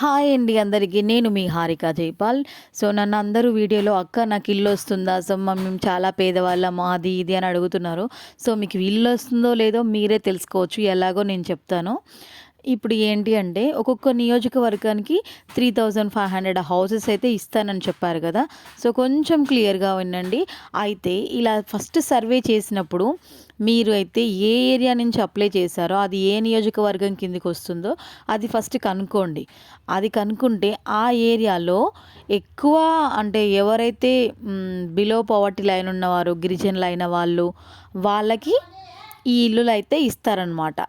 Hi అండి అందరికీ. నేను మీ హారిక జైపాల్. సో నన్ను అందరూ వీడియోలో అక్క నాకు ఇల్లు వస్తుందా? సో మేము చాలా పేదవాళ్ళం అది ఇది అని అడుగుతున్నారు. సో మీకు ఇల్లు వస్తుందో లేదో మీరే తెలుసుకోవచ్చు. ఎలాగో నేను చెప్తాను. ఇప్పుడు ఏంటి అంటే ఒక్కొక్క నియోజకవర్గానికి three thousand five hundred houses అయితే ఇస్తానని చెప్పారు కదా. సో కొంచెం క్లియర్గా వినండి. అయితే ఇలా ఫస్ట్ సర్వే చేసినప్పుడు మీరు అయితే ఏ ఏరియా నుంచి అప్లై చేశారో అది ఏ నియోజకవర్గం కిందకి వస్తుందో అది ఫస్ట్ కనుక్కోండి. అది కనుక్కుంటే ఆ ఏరియాలో ఎక్కువ అంటే ఎవరైతే బిలో పవర్టీ లైన్ ఉన్నవారు గిరిజనులు అయిన వాళ్ళు వాళ్ళకి ఈ ఇల్లులు అయితే ఇస్తారనమాట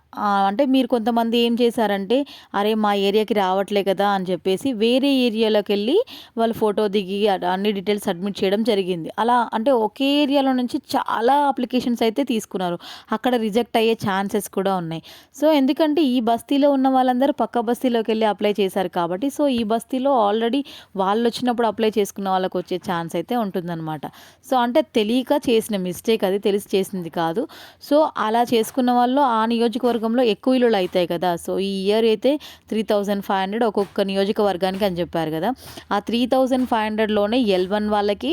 అంటే మీరు కొంతమంది ఏం చేశారంటే అరే మా ఏరియాకి రావట్లే కదా అని చెప్పేసి వేరే ఏరియాలోకి వెళ్ళి వాళ్ళు ఫోటో దిగి అన్ని డీటెయిల్స్ సబ్మిట్ చేయడం జరిగింది. అలా అంటే ఒకే ఏరియాలో నుంచి చాలా అప్లికేషన్స్ అయితే తీసుకున్నారు. అక్కడ రిజెక్ట్ అయ్యే ఛాన్సెస్ కూడా ఉన్నాయి. సో ఎందుకంటే ఈ బస్తీలో ఉన్న వాళ్ళందరూ పక్క బస్తీలోకి వెళ్ళి అప్లై చేశారు కాబట్టి సో ఈ బస్తీలో ఆల్రెడీ వాళ్ళు వచ్చినప్పుడు అప్లై చేసుకున్న వాళ్ళకి వచ్చే ఛాన్స్ అయితే ఉంటుందన్నమాట. సో అంటే తెలియక చేసిన మిస్టేక్ అది తెలిసి చేసింది కాదు. సో అలా చేసుకున్న వాళ్ళు ఆ నియోజకవర్గంలో ఎక్కువ ఇల్లులు అవుతాయి కదా. సో ఈ ఇయర్ అయితే త్రీ థౌజండ్ ఫైవ్ హండ్రెడ్ ఒక్కొక్క నియోజకవర్గానికి అని చెప్పారు కదా. ఆ త్రీ థౌజండ్ ఫైవ్ హండ్రెడ్లోనే ఎల్ వన్ వాళ్ళకి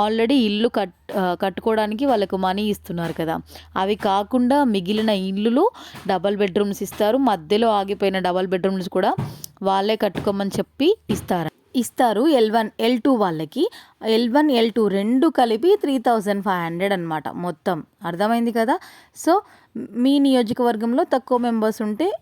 ఆల్రెడీ ఇల్లు కట్ కట్టుకోవడానికి వాళ్ళకు మనీ ఇస్తున్నారు కదా. అవి కాకుండా మిగిలిన ఇల్లులు డబల్ బెడ్రూమ్స్ ఇస్తారు. మధ్యలో ఆగిపోయిన డబల్ బెడ్రూమ్స్ కూడా వాళ్ళే కట్టుకోమని చెప్పి ఇస్తారు ఇస్తారు ఎల్ వన్ ఎల్ టూ వాళ్ళకి. ఎల్ వన్ ఎల్ టూ రెండు కలిపి త్రీ థౌజండ్ ఫైవ్ హండ్రెడ్ అనమాట మొత్తం. అర్థమైంది కదా? సో మీ నియోజకవర్గంలో తక్కువ మెంబర్స్ ఉంటే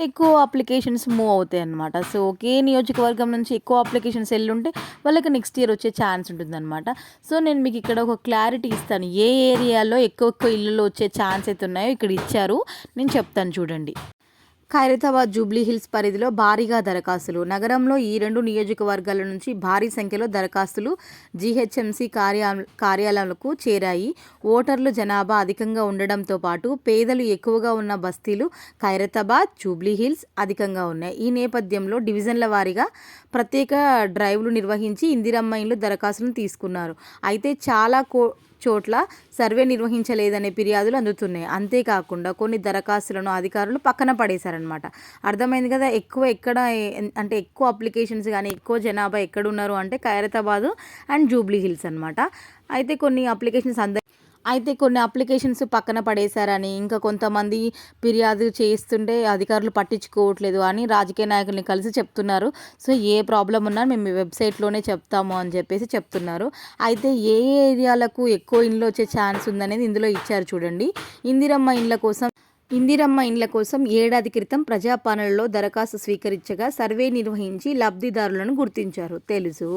ఎక్కువ అప్లికేషన్స్ మూవ్ అవుతాయి అన్నమాట. సో ఒకే నియోజకవర్గం నుంచి ఎక్కువ అప్లికేషన్స్ వెళ్ళుంటే వాళ్ళకి నెక్స్ట్ ఇయర్ వచ్చే ఛాన్స్ ఉంటుందన్నమాట. సో నేను మీకు ఇక్కడ ఒక క్లారిటీ ఇస్తాను. ఏ ఏరియాలో ఎక్కువ ఎక్కువ ఇళ్ళలో వచ్చే ఛాన్స్ అయితే ఉన్నాయో ఇక్కడ ఇచ్చారు. నేను చెప్తాను చూడండి. ఖైరతాబాద్ జూబ్లీ హిల్స్ పరిధిలో భారీగా దరఖాస్తులు. నగరంలో ఈ రెండు నియోజకవర్గాల నుంచి భారీ సంఖ్యలో దరఖాస్తులు జీహెచ్ఎంసీ కార్యా కార్యాలయాలకు చేరాయి. ఓటర్లు జనాభా అధికంగా ఉండడంతో పాటు పేదలు ఎక్కువగా ఉన్న బస్తీలు ఖైరతాబాద్ జూబ్లీ హిల్స్ అధికంగా ఉన్నాయి. ఈ నేపథ్యంలో డివిజన్ల వారీగా ప్రత్యేక డ్రైవ్లు నిర్వహించి ఇందిరమ్మ ఇండ్లు దరఖాస్తులను తీసుకున్నారు. అయితే చాలా కో చోట్ల సర్వే నిర్వహించలేదనే ఫిర్యాదులు అందుతున్నాయి. అంతేకాకుండా కొన్ని దరఖాస్తులను అధికారులు పక్కన పడేశారనమాట అర్థమైంది కదా ఎక్కువ ఎక్కడ అంటే ఎక్కువ అప్లికేషన్స్ కానీ ఎక్కువ జనాభా ఎక్కడ ఉన్నారు అంటే ఖైరతాబాదు అండ్ జూబ్లీ హిల్స్ అనమాట అయితే కొన్ని అప్లికేషన్స్ అంద అయితే కొన్ని అప్లికేషన్స్ పక్కన పడేశారని ఇంకా కొంతమంది ఫిర్యాదు చేస్తుంటే అధికారులు పట్టించుకోవట్లేదు అని రాజకీయ నాయకుల్ని కలిసి చెప్తున్నారు. సో ఏ ప్రాబ్లం ఉన్నా మేము వెబ్సైట్లోనే చెప్తాము అని చెప్పేసి చెప్తున్నారు. అయితే ఏ ఏరియాలకు ఎక్కువ ఇండ్లు వచ్చే ఛాన్స్ ఉందనేది ఇందులో ఇచ్చారు చూడండి. ఇందిరమ్మ ఇండ్ల కోసం ఇందిరమ్మ ఇండ్ల కోసం ఏడాది క్రితం ప్రజాపాలనలో దరఖాస్తు స్వీకరించగా సర్వే నిర్వహించి లబ్ధిదారులను గుర్తించారు. తెలుసు.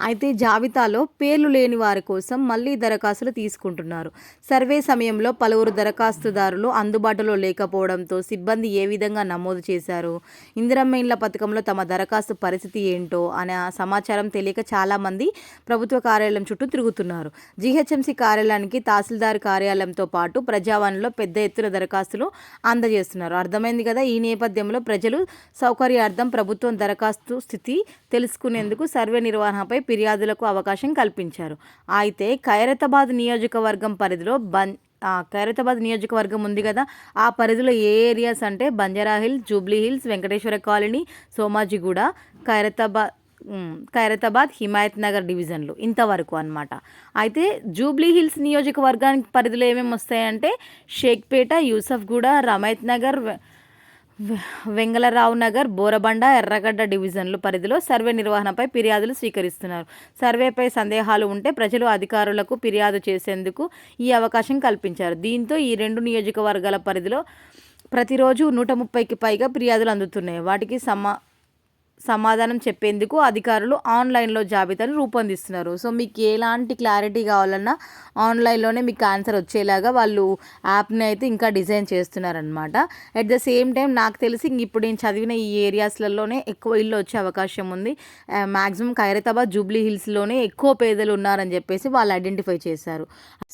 అయితే జాబితాలో పేర్లు లేని వారి కోసం మళ్ళీ దరఖాస్తులు తీసుకుంటున్నారు. సర్వే సమయంలో పలువురు దరఖాస్తుదారులు అందుబాటులో లేకపోవడంతో సిబ్బంది ఏ విధంగా నమోదు చేశారు? ఇందిరమ్మ ఇండ్ల పథకంలో తమ దరఖాస్తు పరిస్థితి ఏంటో అనే సమాచారం తెలియక చాలామంది ప్రభుత్వ కార్యాలయం చుట్టూ తిరుగుతున్నారు. జీహెచ్ఎంసీ కార్యాలయానికి తహసీల్దార్ కార్యాలయంతో పాటు ప్రజావాణిలో పెద్ద ఎత్తున దరఖాస్తులు అందజేస్తున్నారు. అర్థమైంది కదా ఈ నేపథ్యంలో ప్రజలు సౌకర్యార్థం ప్రభుత్వం దరఖాస్తు స్థితి తెలుసుకునేందుకు సర్వే నిర్వహణపై ఫిర్యాదులకు అవకాశం కల్పించారు. అయితే ఖైరతాబాద్ నియోజకవర్గం పరిధిలో బన్ ఖైరతాబాద్ నియోజకవర్గం ఉంది కదా ఆ పరిధిలో ఏ ఏరియాస్ అంటే Banjara hills Jubilee hills Venkateswara colony Somajiguda Khairatabad Khairatabad Himayat Nagar డివిజన్లు ఇంతవరకు అన్నమాట. అయితే జూబ్లీ హిల్స్ నియోజకవర్గానికి పరిధిలో ఏమేమి వస్తాయంటే షేక్పేట యూసఫ్గూడ రమైత్ నగర్ వెంగళరావు నగర్ బోరబండ ఎర్రగడ్డ డివిజన్లు పరిధిలో సర్వే నిర్వహణపై ఫిర్యాదులు స్వీకరిస్తున్నారు. సర్వేపై సందేహాలు ఉంటే ప్రజలు అధికారులకు ఫిర్యాదు చేసేందుకు ఈ అవకాశం కల్పించారు. దీంతో ఈ రెండు నియోజకవర్గాల పరిధిలో ప్రతిరోజు నూట ముప్పైకి పైగా ఫిర్యాదులు అందుతున్నాయి. వాటికి సమా సమాధానం చెప్పేందుకు అధికారులు ఆన్లైన్లో జాబితాను రూపొందిస్తున్నారు. సో మీకు ఎలాంటి క్లారిటీ కావాలన్నా ఆన్లైన్లోనే మీకు ఆన్సర్ వచ్చేలాగా వాళ్ళు యాప్ని అయితే ఇంకా డిజైన్ చేస్తున్నారనమాట అట్ ద సేమ్ టైం నాకు తెలిసి ఇంక ఇప్పుడు నేను చదివిన ఈ ఏరియాస్లలోనే ఎక్కువ ఇల్లు వచ్చే అవకాశం ఉంది. మ్యాక్సిమం ఖైరతాబాద్ జూబ్లీ హిల్స్లోనే ఎక్కువ పేదలు ఉన్నారని చెప్పేసి వాళ్ళు ఐడెంటిఫై చేశారు.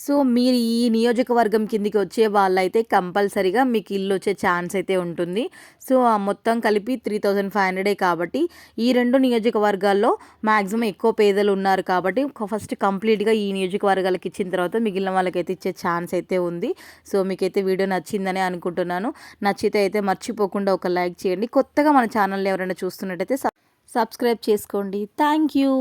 సో మీరు ఈ నియోజకవర్గం కిందికి వచ్చే వాళ్ళైతే కంపల్సరీగా మీకు ఇల్లు వచ్చే ఛాన్స్ అయితే ఉంటుంది. సో మొత్తం కలిపి త్రీ థౌజండ్ ఫైవ్ హండ్రెడే కాబట్టి కాబట్టి ఈ రెండు నియోజకవర్గాల్లో మ్యాక్సిమం ఎక్కువ పేదలు ఉన్నారు కాబట్టి ఫస్ట్ కంప్లీట్గా ఈ నియోజకవర్గాలకు ఇచ్చిన తర్వాత మిగిలిన వాళ్ళకైతే ఇచ్చే ఛాన్స్ అయితే ఉంది. సో మీకైతే వీడియో నచ్చిందని అనుకుంటున్నాను. నచ్చితే అయితే మర్చిపోకుండా ఒక లైక్ చేయండి. కొత్తగా మన ఛానల్ ఎవరైనా చూస్తున్నట్టయితే సబ్స్క్రైబ్ చేసుకోండి. Thank you.